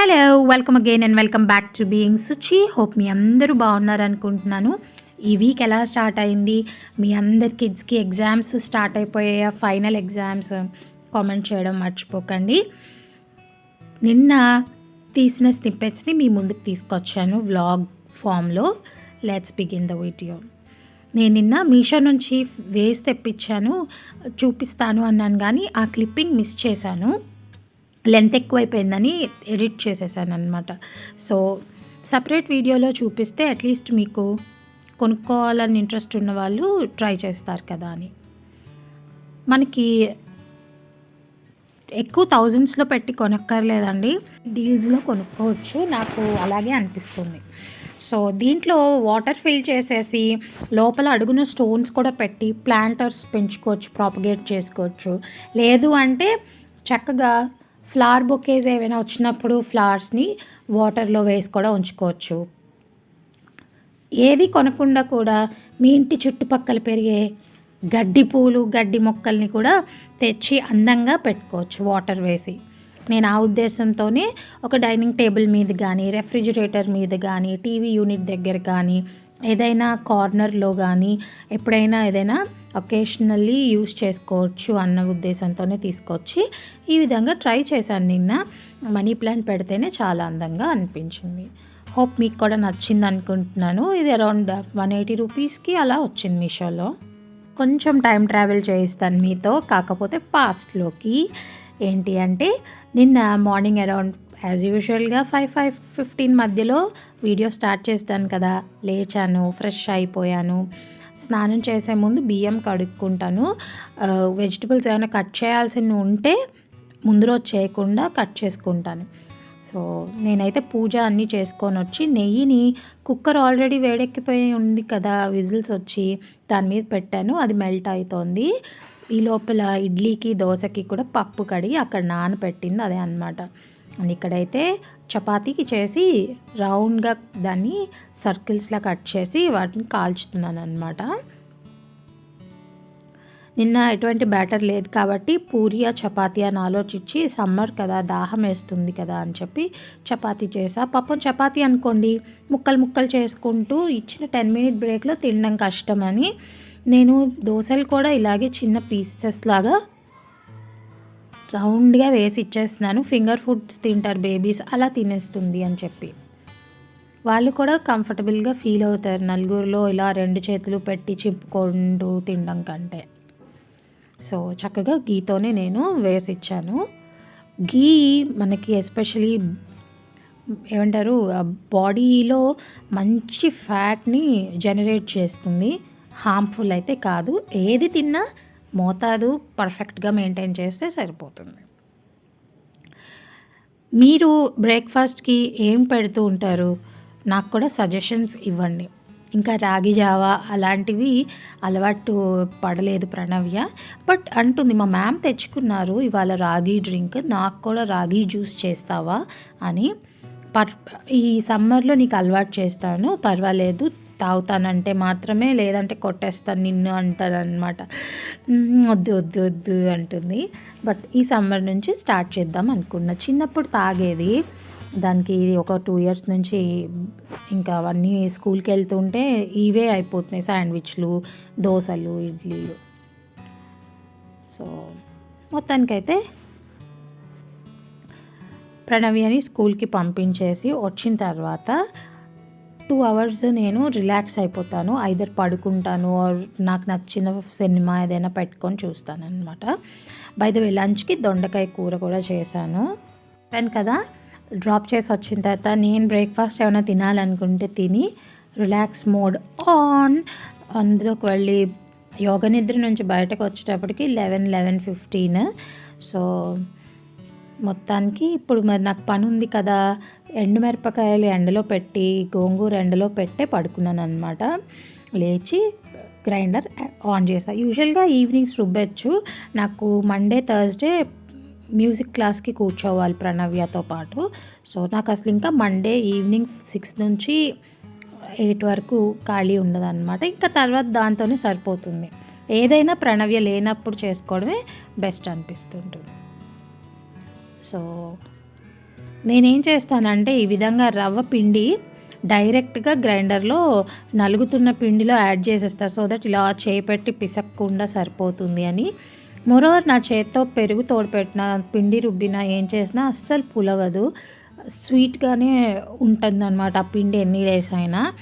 Hello welcome again and welcome back to being Suchi hope మీ అందరూ బాగున్నారు అనుకుంటున్నాను. ఈ వీక్ ఎలా స్టార్ట్ అయింది? మీ అందరి కిడ్స్కి ఎగ్జామ్స్ స్టార్ట్ అయిపోయాయా? ఫైనల్ ఎగ్జామ్స్ కామెంట్ చేయడం మర్చిపోకండి. నిన్న తీసిన స్నిప్పెట్స్ని మీ ముందుకు తీసుకొచ్చాను వ్లాగ్ ఫామ్లో లెట్స్ బిగిన్ ద వీడియో నేను నిన్న మీషో నుంచి వేసి తెప్పించాను చూపిస్తాను అన్నాను కానీ ఆ క్లిప్పింగ్ మిస్ చేశాను. లెంత్ ఎక్కువైపోయిందని ఎడిట్ చేసేసాను అనమాట సో సపరేట్ వీడియోలో చూపిస్తే అట్లీస్ట్ మీకు కొనుక్కోవాలని ఇంట్రెస్ట్ ఉన్న వాళ్ళు ట్రై చేస్తారు కదా అని. మనకి ఎక్కువ థౌజండ్స్లో పెట్టి కొనక్కర్లేదండి. డీల్స్లో కొనుక్కోవచ్చు నాకు అలాగే అనిపిస్తుంది. సో దీంట్లో వాటర్ ఫిల్ చేసేసి లోపల అడుగున స్టోన్స్ కూడా పెట్టి ప్లాంటర్స్ పెంచుకోవచ్చు ప్రాపగేట్ చేసుకోవచ్చు. లేదు అంటే చక్కగా ఫ్లవర్ బొకేజ్ ఏమైనా వచ్చినప్పుడు ఫ్లవర్స్ని వాటర్లో వేసి కూడా ఉంచుకోవచ్చు. ఏది కొనకుండా కూడా మీ ఇంటి చుట్టుపక్కల పెరిగే గడ్డి పూలు గడ్డి మొక్కల్ని కూడా తెచ్చి అందంగా పెట్టుకోవచ్చు వాటర్ వేసి. నేను ఆ ఉద్దేశంతోనే ఒక డైనింగ్ టేబుల్ మీద కానీ రెఫ్రిజిరేటర్ మీద కానీ టీవీ యూనిట్ దగ్గర కానీ ఏదైనా కార్నర్లో కానీ ఎప్పుడైనా ఏదైనా ఒకేషనల్లీ యూస్ చేసుకోవచ్చు అన్న ఉద్దేశంతోనే తీసుకొచ్చి ఈ విధంగా ట్రై చేశాను నిన్న. మనీ ప్లాంట్ పెడితేనే చాలా అందంగా అనిపించింది. హోప్ మీకు కూడా నచ్చింది అనుకుంటున్నాను. ఇది అరౌండ్ వన్ ఎయిటీ రూపీస్కి అలా వచ్చింది మీషోలో. కొంచెం టైం ట్రావెల్ చేయిస్తాను మీతో. కాకపోతే పాస్ట్లోకి ఏంటి అంటే నిన్న మార్నింగ్ అరౌండ్ యాజ్ యూజువల్గా ఫైవ్ ఫైవ్ ఫిఫ్టీన్ మధ్యలో వీడియో స్టార్ట్ చేస్తాను కదా. లేచాను ఫ్రెష్ అయిపోయాను. స్నానం చేసే ముందు బియ్యం కడుక్కుంటాను. వెజిటబుల్స్ ఏమైనా కట్ చేయాల్సినవి ఉంటే ముందు రోజు చేయకుండా కట్ చేసుకుంటాను. సో నేనైతే పూజ అన్నీ చేసుకొని వచ్చి నెయ్యిని కుక్కర్ ఆల్రెడీ వేడెక్కిపోయి ఉంది కదా విజిల్స్ వచ్చి దాని మీద పెట్టాను అది మెల్ట్ అవుతోంది ఈ లోపల ఇడ్లీకి దోశకి కూడా పప్పు కడిగి అక్కడ నానపెట్టింది అదే అనమాట అండ్ ఇక్కడైతే చపాతీకి చేసి రౌండ్గా దాన్ని సర్కిల్స్లా కట్ చేసి వాటిని కాల్చుతున్నాను అనమాట నిన్న ఎటువంటి బ్యాటర్ లేదు కాబట్టి పూరియా చపాతీ అని ఆలోచించి సమ్మర్ కదా దాహం వేస్తుంది కదా అని చెప్పి చపాతీ చేసా. పాపం చపాతీ అనుకోండి ముక్కలు ముక్కలు చేసుకుంటూ ఇచ్చిన టెన్ మినిట్ బ్రేక్లో తినడం కష్టమని నేను దోశలు కూడా ఇలాగే చిన్న పీసెస్ లాగా రౌండ్గా వేసి ఇచ్చేస్తున్నాను. ఫింగర్ ఫుడ్స్ తింటారు బేబీస్ అలా తినేస్తుంది అని చెప్పి. వాళ్ళు కూడా కంఫర్టబుల్గా ఫీల్ అవుతారు నలుగురిలో ఇలా రెండు చేతులు పెట్టి చింపుకుంటూ తినడం కంటే. సో చక్కగా గీతోనే నేను వేసి ఇచ్చాను. గీ మనకి ఎస్పెషలీ ఏమంటారు బాడీలో మంచి ఫ్యాట్ని జనరేట్ చేస్తుంది. హార్మ్ఫుల్ అయితే కాదు. ఏది తిన్నా మోతాదు పర్ఫెక్ట్గా మెయింటైన్ చేస్తే సరిపోతుంది. మీరు బ్రేక్ఫాస్ట్కి ఏం పెడుతూ ఉంటారు? నాకు కూడా సజెషన్స్ ఇవ్వండి. ఇంకా రాగి జావా అలాంటివి అలవాటు పడలేదు ప్రణవ్య. బట్ అంటుంది మా మ్యామ్ తెచ్చుకున్నారు ఇవాళ రాగి డ్రింక్ నాకు కూడా రాగి జ్యూస్ చేస్తావా? అని. పర్ ఈ సమ్మర్లో నీకు అలవాటు చేస్తాను పర్వాలేదు తాగుతానంటే మాత్రమే లేదంటే కొట్టేస్తాను నిన్ను అంటారనమాట వద్దు వద్దు వద్దు అంటుంది. బట్ ఈ సమ్మర్ నుంచి స్టార్ట్ చేద్దాం అనుకున్నా. చిన్నప్పుడు తాగేది. దానికి ఒక టూ ఇయర్స్ నుంచి ఇంకా అవన్నీ స్కూల్కి వెళ్తుంటే ఇవే అయిపోతున్నాయి. శాండ్విచ్లు దోశలు ఇడ్లీలు. సో మొత్తానికైతే అని స్కూల్కి పంపించేసి వచ్చిన తర్వాత టూ అవర్స్ నేను రిలాక్స్ అయిపోతాను. ఐదర్ పడుకుంటాను నాకు నచ్చిన సినిమా ఏదైనా పెట్టుకొని చూస్తాను అనమాట బై ద వే లంచ్కి దొండకాయ కూర కూడా చేశాను. చెప్పాను కదా డ్రాప్ చేసి వచ్చిన తర్వాత నేను బ్రేక్ఫాస్ట్ ఏమైనా తినాలనుకుంటే తిని రిలాక్స్ మోడ్ ఆన్. అందులోకి వెళ్ళి యోగ నిద్ర నుంచి బయటకు వచ్చేటప్పటికి లెవెన్ లెవెన్ ఫిఫ్టీన్. సో మొత్తానికి ఇప్పుడు మరి నాకు పని ఉంది కదా ఎండుమిరపకాయలు ఎండలో పెట్టి గోంగూర ఎండలో పెట్టే పడుకున్నాను అనమాట లేచి గ్రైండర్ ఆన్ చేసా. యూజువల్గా ఈవినింగ్స్ రుబ్బచ్చు నాకు మండే థర్స్డే మ్యూజిక్ క్లాస్కి కూర్చోవాలి ప్రణవ్యతో పాటు. సో నాకు అసలు ఇంకా మండే ఈవినింగ్ సిక్స్ నుంచి ఎయిట్ వరకు ఖాళీ ఉండదు అనమాట ఇంకా తర్వాత దాంతోనే సరిపోతుంది. ఏదైనా ప్రణవ్య లేనప్పుడు చేసుకోవడమే బెస్ట్ అనిపిస్తుంటుంది. సో నేనేం చేస్తానంటే ఈ విధంగా రవ్వ పిండి డైరెక్ట్గా గ్రైండర్లో నలుగుతున్న పిండిలో యాడ్ చేసేస్తా. సో దట్ ఇలా చేపెట్టి పిసక్కుండా సరిపోతుంది అని. మోరోవర్ నా చేత్తో పెరుగు తోడుపెట్టిన పిండి రుబ్బిన ఏం చేసినా అస్సలు పులవదు. స్వీట్గానే ఉంటుంది అనమాట ఆ పిండి ఎన్ని డేస్ అయినా.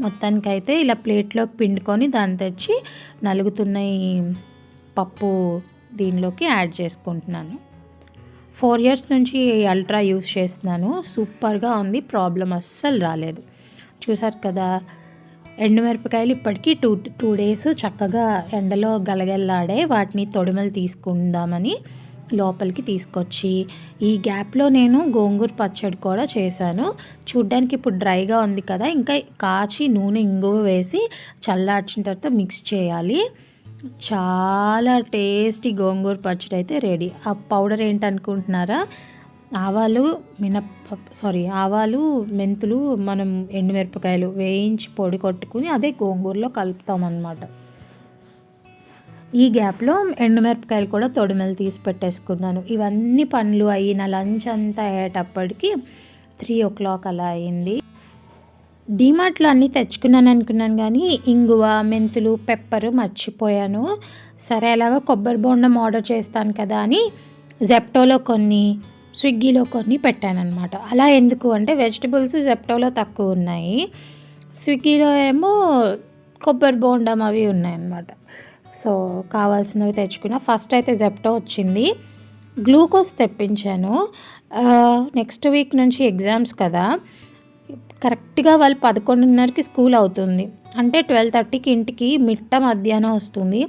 మొత్తానికైతే ఇలా ప్లేట్లోకి పిండుకొని దాన్ని తెచ్చి నలుగుతున్న ఈ పప్పు దీనిలోకి యాడ్ చేసుకుంటున్నాను. ఫోర్ ఇయర్స్ నుంచి అల్ట్రా యూస్ చేస్తున్నాను. సూపర్గా ఉంది. ప్రాబ్లం అస్సలు రాలేదు. చూసారు కదా ఎండుమిరపకాయలు ఇప్పటికీ టూ టూ డేస్ చక్కగా ఎండలో గలగల్లాడే వాటిని తొడిమలు తీసుకుందామని లోపలికి తీసుకొచ్చి ఈ గ్యాప్లో నేను గోంగూర పచ్చడి కూడా చేశాను. చూడ్డానికి ఇప్పుడు డ్రైగా ఉంది కదా ఇంకా కాచి నూనె ఇంగువ వేసి చల్లార్చిన తర్వాత మిక్స్ చేయాలి. చాలా టేస్టీ గోంగూర పచ్చడి అయితే రెడీ. ఆ పౌడర్ ఏంటనుకుంటున్నారా? ఆవాలు మినప్ప సారీ ఆవాలు మెంతులు మనం ఎండుమిరపకాయలు వేయించి పొడి కొట్టుకుని అదే గోంగూరలో కలుపుతామన్నమాట. ఈ గ్యాప్లో ఎండుమిరపకాయలు కూడా తొడిమెలు తీసి పెట్టేసుకున్నాను. ఇవన్నీ పనులు అయిన లంచ్ అంతా అయ్యేటప్పటికి త్రీ ఓ క్లాక్ అలా అయింది. డీమార్ట్లో అన్నీ తెచ్చుకున్నాను అనుకున్నాను కానీ ఇంగువ మెంతులు పెప్పరు మర్చిపోయాను. సరే అలాగా కొబ్బరి బోండం ఆర్డర్ చేస్తాను కదా అని జెప్టోలో కొన్ని స్విగ్గీలో కొన్ని పెట్టాను అనమాట అలా ఎందుకు అంటే వెజిటబుల్స్ జెప్టోలో తక్కువ ఉన్నాయి. స్విగ్గీలో ఏమో కొబ్బరి బోండం అవి ఉన్నాయన్నమాట. సో కావాల్సినవి తెచ్చుకున్నా. ఫస్ట్ అయితే జెప్టో వచ్చింది. గ్లూకోజ్ తెప్పించాను. నెక్స్ట్ వీక్ నుంచి ఎగ్జామ్స్ కదా. కరెక్ట్గా వాళ్ళు పదకొండున్నరకి స్కూల్ అవుతుంది. అంటే ట్వెల్వ్ థర్టీకి ఇంటికి మిట్ట మధ్యాహ్నం వస్తుంది.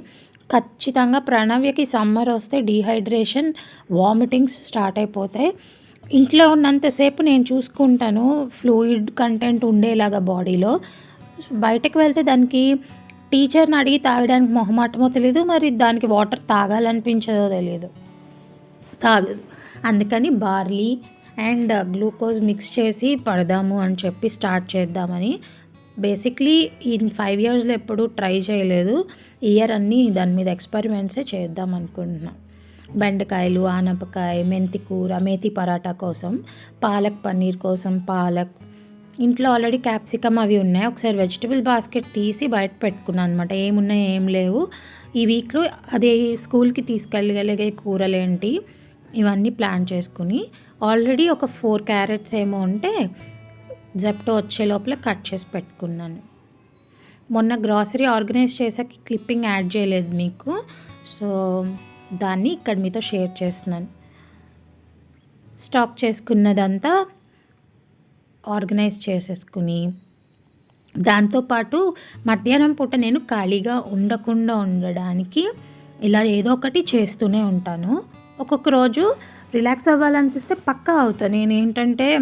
ఖచ్చితంగా ప్రణవ్యకి సమ్మర్ వస్తే డీహైడ్రేషన్ వామిటింగ్స్ స్టార్ట్ అయిపోతాయి. ఇంట్లో ఉన్నంతసేపు నేను చూసుకుంటాను ఫ్లూయిడ్ కంటెంట్ ఉండేలాగా బాడీలో. బయటకు వెళ్తే దానికి టీచర్ని అడిగి తాగడానికి మొహమాటమో తెలియదు మరి దానికి వాటర్ తాగాలనిపించదో తెలియదు తాగదు. అందుకని బార్లీ అండ్ గ్లూకోజ్ మిక్స్ చేసి పడదాము అని చెప్పి స్టార్ట్ చేద్దామని. బేసిక్లీ ఇన్ ఫైవ్ ఇయర్స్లో ఎప్పుడు ట్రై చేయలేదు. ఇయర్ అన్నీ దాని మీద ఎక్స్పెరిమెంట్సే చేద్దాం అనుకుంటున్నాం. బెండకాయలు ఆనపకాయ మెంతి కూర మేతి పరాటా కోసం పాలక్ పన్నీర్ కోసం పాలక్. ఇంట్లో ఆల్రెడీ క్యాప్సికమ్ అవి ఉన్నాయి. ఒకసారి వెజిటబుల్ బాస్కెట్ తీసి బయట పెట్టుకున్నాను అనమాట ఏమున్నాయి ఏం లేవు. ఈ వీక్లో అదే స్కూల్కి తీసుకెళ్ళగలిగే కూరలేంటి? ఇవన్నీ ప్లాన్ చేసుకుని ఆల్రెడీ ఒక ఫోర్ క్యారెట్స్ ఏమో ఉంటే జెప్టో వచ్చే లోపల కట్ చేసి పెట్టుకున్నాను. మొన్న గ్రాసరీ ఆర్గనైజ్ చేసాక క్లిప్పింగ్ యాడ్ చేయలేదు మీకు సో దాన్ని ఇక్కడ మీతో షేర్ చేస్తున్నాను. స్టాక్ చేసుకున్నదంతా ఆర్గనైజ్ చేసేసుకుని దాంతోపాటు మధ్యాహ్నం పూట నేను ఖాళీగా ఉండకుండా ఉండడానికి ఇలా ఏదో ఒకటి చేస్తూనే ఉంటాను. ఒక్కొక్క రోజు రిలాక్స్ అవ్వాలనిపిస్తే పక్కా అవుతాను నేను ఏంటంటే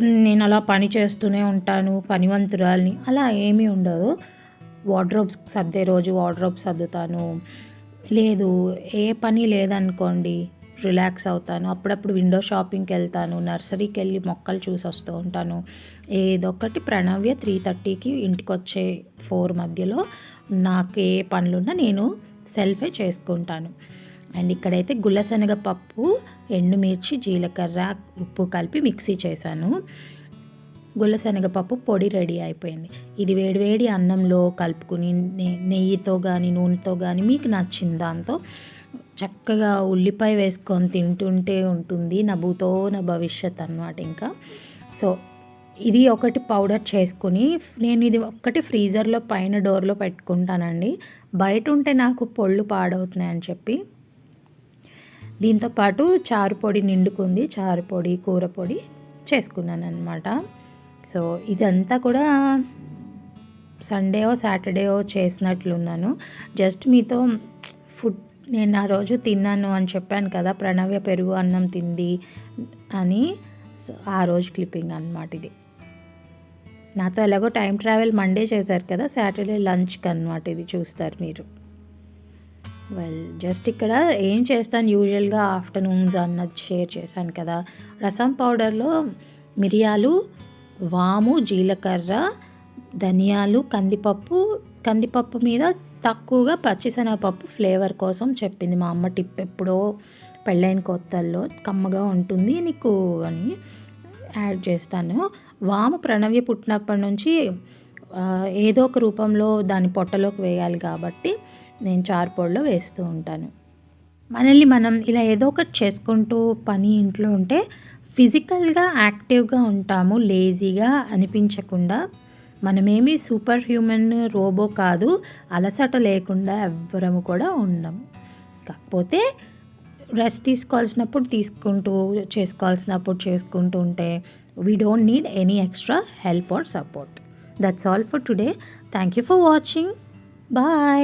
నేను అలా పని చేస్తూనే ఉంటాను పనివంతురాల్ని అలా ఏమీ ఉండదు. వార్డ్రోబ్స్ సర్దే రోజు వార్డ్రోబ్ సర్దుతాను. లేదు ఏ పని లేదనుకోండి రిలాక్స్ అవుతాను. అప్పుడప్పుడు విండో షాపింగ్కి వెళ్తాను నర్సరీకి వెళ్ళి మొక్కలు చూసి వస్తూ ఉంటాను. ఏదో ఒకటి ప్రణవ్య త్రీ థర్టీకి ఇంటికి వచ్చే ఫోర్ మధ్యలో నాకు ఏ పనులున్నా నేను సెల్ఫే చేసుకుంటాను. అండ్ ఇక్కడైతే గుల్లశనగ పప్పు ఎండుమిర్చి జీలకర్ర ఉప్పు కలిపి మిక్సీ చేశాను. గుల్లశనగపప్పు పొడి రెడీ అయిపోయింది. ఇది వేడివేడి అన్నంలో కలుపుకుని నెయ్యితో కానీ నూనెతో కానీ మీకు నచ్చిన దాంతో చక్కగా ఉల్లిపాయ వేసుకొని తింటుంటే ఉంటుంది నా భూతో నా భవిష్యత్ అనమాట ఇంకా. సో ఇది ఒకటి పౌడర్ చేసుకుని నేను ఇది ఒక్కటి ఫ్రీజర్లో పైన డోర్లో పెట్టుకుంటానండి. బయట ఉంటే నాకు పొళ్ళు పాడవుతున్నాయని చెప్పి. దీంతో పాటు చారు పొడి నిండుకుంది చారు పొడి కూర పొడి చేసుకున్నాను అనమాట సో ఇదంతా కూడా సండేయో సాటర్డేయో చేసినట్లున్నాను. జస్ట్ మీతో ఫుడ్ నేను ఆ రోజు తిన్నాను అని చెప్పాను కదా ప్రణవ్య పెరుగు అన్నం తింది అని. సో ఆ రోజు క్లిప్పింగ్ అనమాట ఇది. నాతో ఎలాగో టైం ట్రావెల్ మండే చేశారు కదా సాటర్డే లంచ్కి అనమాట ఇది చూస్తారు మీరు. వెల్ జస్ట్ ఇక్కడ ఏం చేస్తాను యూజువల్గా ఆఫ్టర్నూన్స్ అన్నది షేర్ చేశాను కదా. రసం పౌడర్లో మిరియాలు వాము జీలకర్ర ధనియాలు కందిపప్పు కందిపప్పు మీద తక్కువగా పచ్చిశనగపప్పు ఫ్లేవర్ కోసం చెప్పింది మా అమ్మ టిప్ ఎప్పుడో పెళ్ళైన కొత్తల్లో కమ్మగా ఉంటుంది నీకు అని యాడ్ చేస్తాను. వాము ప్రణవ్య పుట్టినప్పటి నుంచి ఏదో ఒక రూపంలో దాని పొట్టలోకి వేయాలి కాబట్టి నేను చార్పోడ్లో వేస్తూ ఉంటాను. మనల్ని మనం ఇలా ఏదో ఒకటి చేసుకుంటూ పని ఇంట్లో ఉంటే ఫిజికల్గా యాక్టివ్గా ఉంటాము లేజీగా అనిపించకుండా. మనమేమి సూపర్ హ్యూమన్ రోబో కాదు అలసట లేకుండా ఎవ్వరము కూడా ఉండము కాకపోతే రెస్ట్ తీసుకోవాల్సినప్పుడు తీసుకుంటూ చేసుకోవాల్సినప్పుడు చేసుకుంటూ ఉంటే we don't need any extra help or support that's all for today thank you for watching bye